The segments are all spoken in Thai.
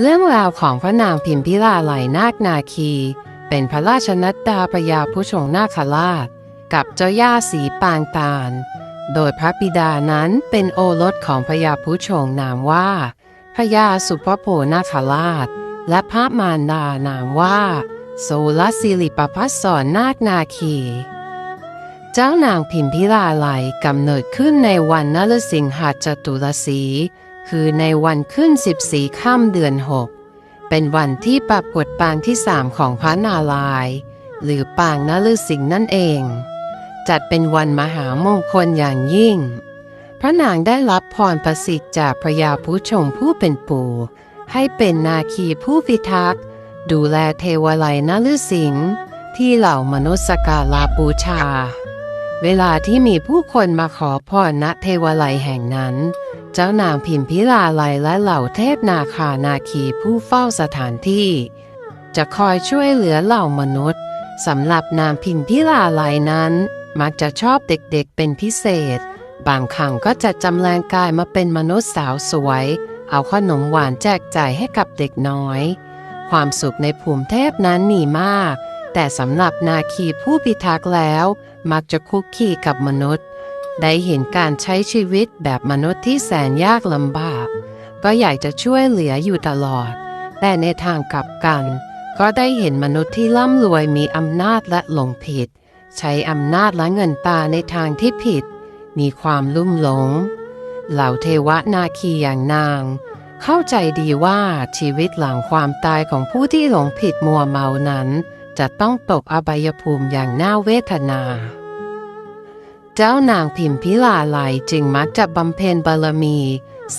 เรื่องราวของพระนางพิมพิลาไหลนาคนาคี เป็นพระราชนัดดาพระยาผู้ชงนาคราช กับเจ้าย่าสีปางตาล โดยพระบิดานั้นเป็นโอรสของพระยาผู้ชงนามว่าพระยาสุภโพนาคราช และพระมารดานามว่าโสลสิริปพัสสรนาคนาคี เจ้านางพิมพิลาไหลกำเนิดขึ้นในวันนรสิงหาจตุรสี คือในวันขึ้นสิบสีค่ำเดือนหกเป็นวันที่ปรากฏปางที่สามของพระนารายณ์หรือปางนฤสิงห์นั่นเอง จัดเป็นวันมหามงคลอย่างยิ่ง พระนางได้รับพรประสิทธิ์จากพระยาผู้ชงผู้เป็นปู่ให้เป็นนาคีผู้พิทักษ์ดูแลเทวไลยนฤสิงห์ที่เหล่ามนุษย์สการะบูชา เวลาที่มีผู้คนมาขอพรณเทวไลยแห่งนั้น เจ้านางพิมพิลาไลยและเหล่าเทพนาคานาคีผู้เฝ้าสถานที่ จะคอยช่วยเหลือเหล่ามนุษย์สำหรับนางพิมพิลาไลยนั้น มักจะชอบเด็กๆเป็นพิเศษ บางครั้งก็จะจำแรงกายมาเป็นมนุษย์สาวสวย เอาขนมหวานแจกจ่ายให้กับเด็กน้อย ความสุขในภูมิเทพนั้นมีมาก แต่สำหรับนาคีผู้พิทักษ์แล้ว มักจะคุกคีกับมนุษย์ ได้เห็นการใช้ชีวิตแบบมนุษย์ที่แสนยากลำบาก ก็อยากจะช่วยเหลืออยู่ตลอด แต่ในทางกลับกัน ก็ได้เห็นมนุษย์ที่ร่ำรวยมีอำนาจและหลงผิด ใช้อำนาจและเงินตาในทางที่ผิด มีความลุ่มหลง เหล่าเทวนาคีอย่างนาง เข้าใจดีว่าชีวิตหลังความตายของผู้ที่หลงผิดมัวเมานั้น จะต้องตกอบายภูมิอย่างน่าเวทนา เจ้านางพิมพิลาไลยจึงมักจะบำเพ็ญบารมี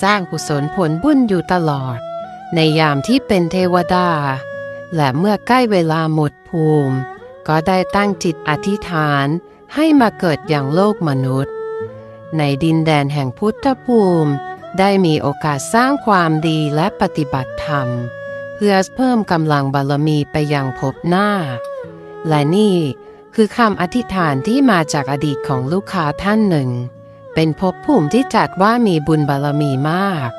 สร้างกุศลผลบุญอยู่ตลอด ในยามที่เป็นเทวดา และเมื่อใกล้เวลาหมดภูมิ ก็ได้ตั้งจิตอธิษฐานให้มาเกิดอย่างโลกมนุษย์ ในดินแดนแห่งพุทธภูมิ ได้มีโอกาสสร้างความดีและปฏิบัติธรรม เพื่อเพิ่มกำลังบารมีไปยังภพหน้า และนี่ คือคำอธิษฐานที่มาจากอดีตของลูกค้าท่านหนึ่ง เป็นภพภูมิที่จัดว่ามีบุญบารมีมาก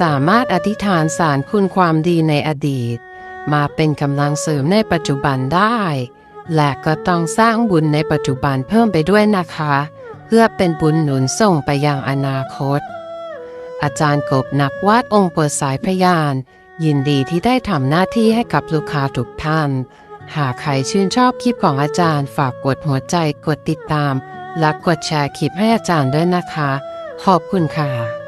สามารถอธิษฐานสารคุณความดีในอดีต มาเป็นกำลังเสริมในปัจจุบันได้ และก็ต้องสร้างบุญในปัจจุบันเพิ่มไปด้วยนะคะ เพื่อเป็นบุญหนุนส่งไปยังอนาคต อาจารย์กบนักวาดองค์เปิดสายพยาน ยินดีที่ได้ทำหน้าที่ให้กับลูกค้าทุกท่าน หากใครชื่นชอบคลิปของอาจารย์ฝากกดหัวใจกดติดตาม และกดแชร์คลิปให้อาจารย์ด้วยนะคะ ขอบคุณค่ะ